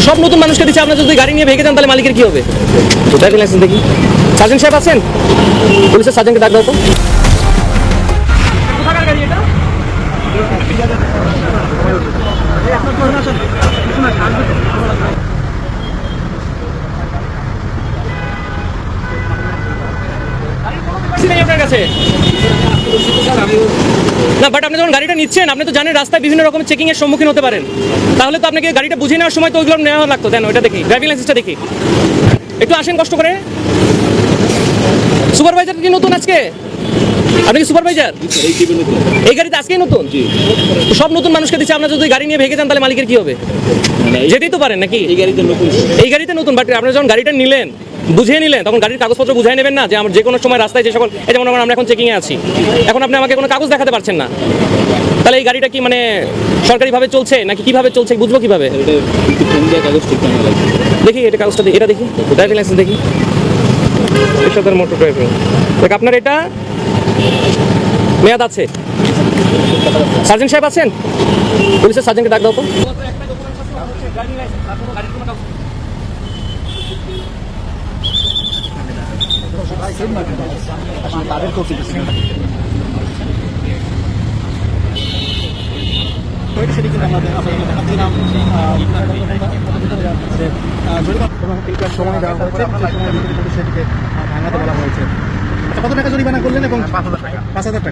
তো সব নতুন মানুষকে দিচ্ছে আপনার যদি গাড়ি নিয়ে ভেঙে যান তাহলে মালিকের কি হবে? তো ড্রাইভিং লাইসেন্স দেখি। সার্জেন্ট সাহেব আছেন? পুলিশের সার্জেন্টকে ডাক দাও তো। আপনার কাছে। না বাট আপনি যখন গাড়িটা নিচ্ছেন আপনি তো জানেন রাস্তায় বিভিন্ন রকমের চেকিং এর সম্মুখীন হতে পারেন। তাহলে তো আপনাকে গাড়িটা বুঝে নেওয়ার সময় তো ওইগুলো নেওয়া লাগতো। দেন ওইটা দেখি ড্রাইভিং লাইসেন্সটা দেখি। একটু আসেন কষ্ট করে। সুপারভাইজার কি নতুন আজকে? আপনি কি সুপারভাইজার এই গাড়িতে আজকেই নতুন? সব নতুন মানুষকে দিচ্ছে আপনার যদি গাড়ি নিয়ে ভেঙে যান তাহলে মালিকের কি হবে? যেতেই তো পারেন নাকি? এই গাড়িতে নতুন। এই গাড়িতে নতুন বাট আপনি যখন গাড়িটা নিলেন বুঝিয়ে নিলেন? তখন গাড়ির কাগজপত্র বুঝাই নেবেন না যে আমার যে কোনো সময় রাস্তায় যে সকল এই যেমন আমরা এখন চেকিংয়ে আছি। এখন আপনি আমাকে কোনো কাগজ দেখাতে পারছেন না। তাহলে এই গাড়িটা কি মানে সরকারিভাবে চলছে নাকি কীভাবে চলছে? বুঝব কীভাবে? দেখি এটা কাগজটা দেখি এটা দেখি। ড্রাইভিং লাইসেন্স দেখি। পেশাদার মোটর ড্রাইভিং দেখ আপনার এটা মেয়াদ আছে। সার্জেন্ট সাহেব আছেন? পুলিশের সার্জেন্টকে ডাক দাও তো। সেটিকে ভাঙাতে বলা হয়েছে আচ্ছা, কত করলেন এবং পাঁচ হাজার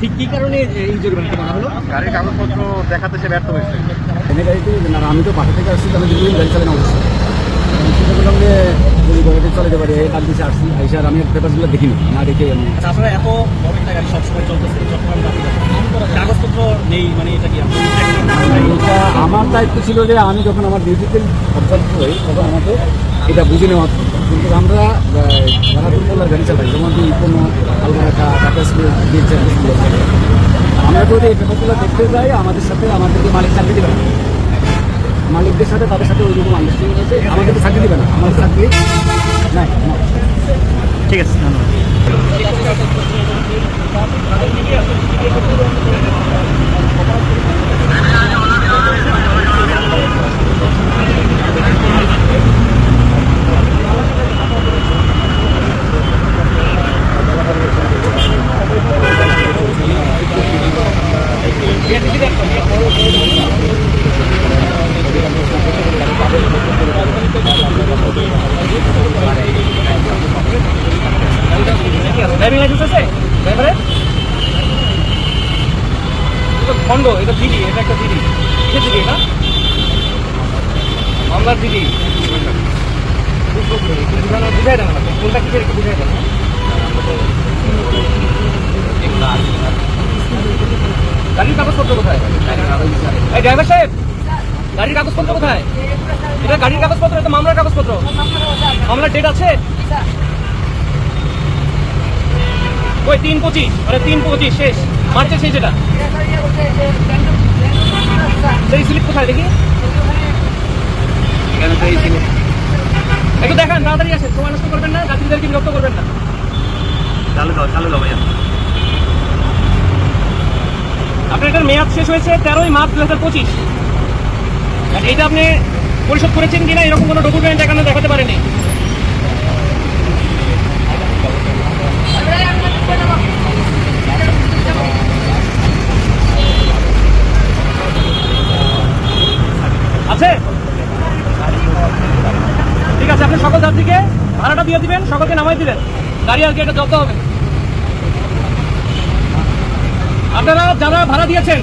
ঠিক কি কারণে এই মানা হলো গাড়ির কাগজপত্র দেখাতে সে ব্যর্থ হয়েছে আমি তো বাসা থেকে আসছি তাহলে গাড়ি চালানো অবস্থা গাড়িতে পারি এই কাল আসছি আমি পেপারসগুলো দেখিনি না দেখে আমি। আচ্ছা আপনারা এত বড় একটা গাড়ি সবসময় চলতেছে চট্টগ্রাম কাগজপত্র নেই মানে এটা কি আমার দায়িত্ব ছিল যে আমি যখন আমার ডিউটিতে অবজার্ভ হই তখন আমাকে এটা বুঝে নেওয়া কিন্তু আমরা যারা দুর্বলার গাড়ি চালাই যেমন কি কোনো আলমারাকা টাটা স্কুল আমরা যদি এই পেপারগুলো দেখতে যাই আমাদের সাথে আমাদেরকে মালিক চাকরি দেবে মালিকদের সাথে, তাদের সাথে ওই রকম আন্ডারস্ট্যান্ডিং হয়েছে তো চাকরি দেবে না। আমার চাকরি নাই। ঠিক আছে, ধন্যবাদ। লাইসেন্স আছে ড্রাইভারের এটা খন্ড, এটা দিদি এটা একটা দিদি কে দিদি এটা মামলার দিদি বুঝাই দেন গাড়ির কাগজপত্র কোথায়? ড্রাইভার সাহেব, গাড়ির কাগজপত্র কোথায়? এটা গাড়ির কাগজপত্র এটা মামলার কাগজপত্র মামলার ডেট আছে? ওই তিন পঁচিশ মানে তিন পঁচিশ শেষ। মার্চের শেষ এটা সেই স্লিপ কোথায় দেখি? একটু দেখান তাড়াতাড়ি আসেন। সময় নষ্ট করবেন না যাত্রীদেরকে বিরক্ত করবেন না। চালু দাও চালু দাও ভাইয়া। আপনার এটার মেয়াদ শেষ হয়েছে তেরোই মার্চ দু হাজার পঁচিশ। এটা আপনি পরিশোধ করেছেন কিনা এরকম কোনো ডকুমেন্ট এখানে দেখাতে পারেনি। আছে? ঠিক আছে, আপনি সকল যাত্রীকে ভাড়াটা দিয়ে দিবেন, সকলকে নামাই দিবেন। গাড়ি আর কি এটা জব্দ হবে? আপনারা যারা ভাড়া দিয়েছেন,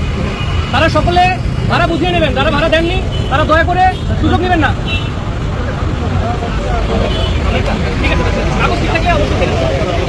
তারা সকলে ভাড়া বুঝিয়ে নেবেন। যারা ভাড়া দেননি, তারা দয়া করে সুযোগ নেবেন না। ঠিক আছে, ঠিক থাকলে অবশ্যই